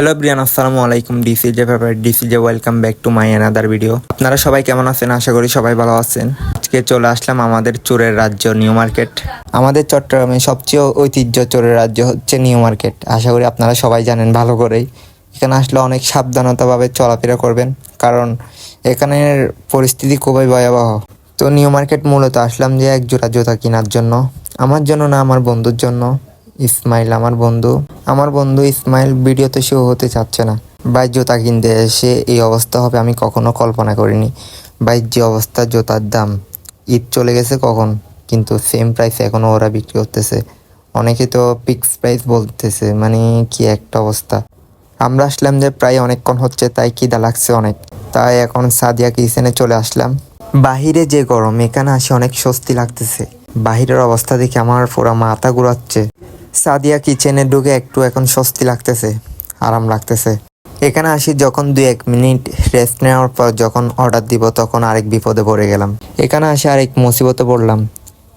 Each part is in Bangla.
হ্যালো ব্রিয়ান, আসসালামু আলাইকুম। DC J favourite DC J, welcome back to my another video. আপনারা সবাই কেমন আছেন? আশা করি সবাই ভালো আছেন। আজকে চলে আসলাম আমাদের চোরের রাজ্য, নিউ মার্কেট। আমাদের চট্টগ্রামে সবচেয়ে ঐতিহ্য চোরের রাজ্য হচ্ছে নিউ মার্কেট। আশা করি আপনারা সবাই জানেন ভালো করেই। এখানে আসলে অনেক সাবধানতাভাবে চলাফেরা করবেন, কারণ এখানের পরিস্থিতি খুবই ভয়াবহ। তো নিউ মার্কেট মূলত আসলাম যে এক জোড়া জুতা কেনার জন্য। আমার জন্য না, আমার বন্ধুর জন্য। ইসমাইল আমার বন্ধু। আমার বন্ধু ইসমাইল ভিডিওতে শো হতে চাচ্ছে না। ভাই, জুতা কিনতে এসে এই অবস্থা হবে আমি কখনো কল্পনা করিনি। ভাই, যে অবস্থা, জুতার দাম। ঈদ চলে গেছে কখন? কিন্তু সেম প্রাইস এখনও ওরা বিক্রি করতেছে। অনেকে তো ফিক্স প্রাইস বলতেছে মানে কি একটা অবস্থা। আমরা আসলাম যে প্রায় অনেকক্ষণ হচ্ছে, তাই খিদা লাগছে অনেক। তাই এখন সাদিয়া কিচেনে চলে আসলাম। বাহিরে যে গরম, এখানে আসে অনেক স্বস্তি লাগতেছে। বাহিরের অবস্থা দেখে আমার পুরো মাথা ঘুরাচ্ছে। সাদিয়া কিচেনে ঢুকে একটু এখন স্বস্তি লাগতেছে, আরাম লাগতেছে। এখানে আসি যখন দুই এক মিনিট রেস্ট নেওয়ার পর যখন অর্ডার দিব, তখন আরেক বিপদে পড়ে গেলাম। এখানে আসি আরেক মুসিবতে পড়লাম।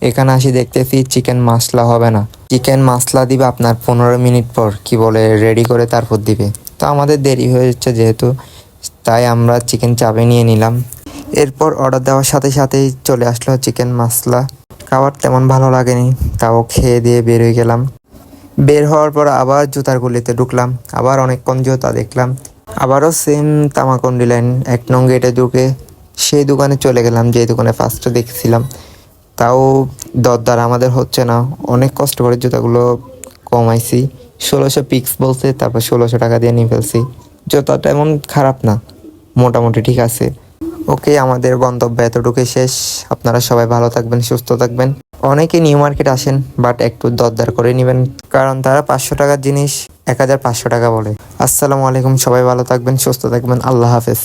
এখানে আসি দেখতেছি চিকেন মশলা হবে না। চিকেন মশলা দিবে আপনার পনেরো মিনিট পর, কি বলে রেডি করে তারপর দিবে। তো আমাদের দেরি হয়ে যাচ্ছে যেহেতু, তাই আমরা চিকেন চাপে নিয়ে নিলাম। এরপর অর্ডার দেওয়ার সাথে সাথেই চলে আসলো চিকেন মশলা খাবার তেমন ভালো লাগেনি, তাও খেয়ে দিয়ে বের হয়ে গেলাম। বের হওয়ার পর আবার জুতার গলিতে ঢুকলাম, আবার অনেকক্ষণ জুতা দেখলাম, আবারও সেম তামাকন্ডি লাইন এক নং গেটে ঢুকে সেই দোকানে চলে গেলাম যে দোকানে ফার্স্টে দেখছিলাম। তাও দরদার আমাদের হচ্ছে না, অনেক কষ্ট করে জুতাগুলো কমাইছি, ষোলোশো পিক্স বলছে, তারপর ষোলোশো টাকা দিয়ে নিয়ে ফেলছি। জুতাটা এমন খারাপ না, মোটামুটি ঠিক আছে। ওকে, আমাদের গন্তব্য এতটুকুই শেষ। আপনারা সবাই ভালো থাকবেন, সুস্থ থাকবেন। অনেকে নিউ মার্কেট আসেন বাট একটু দরদার করে নেবেন, কারণ তারা পাঁচশো টাকার জিনিস এক হাজার পাঁচশো টাকা বলে। আসসালামু আলাইকুম, সবাই ভালো থাকবেন, সুস্থ থাকবেন, আল্লাহ হাফেজ।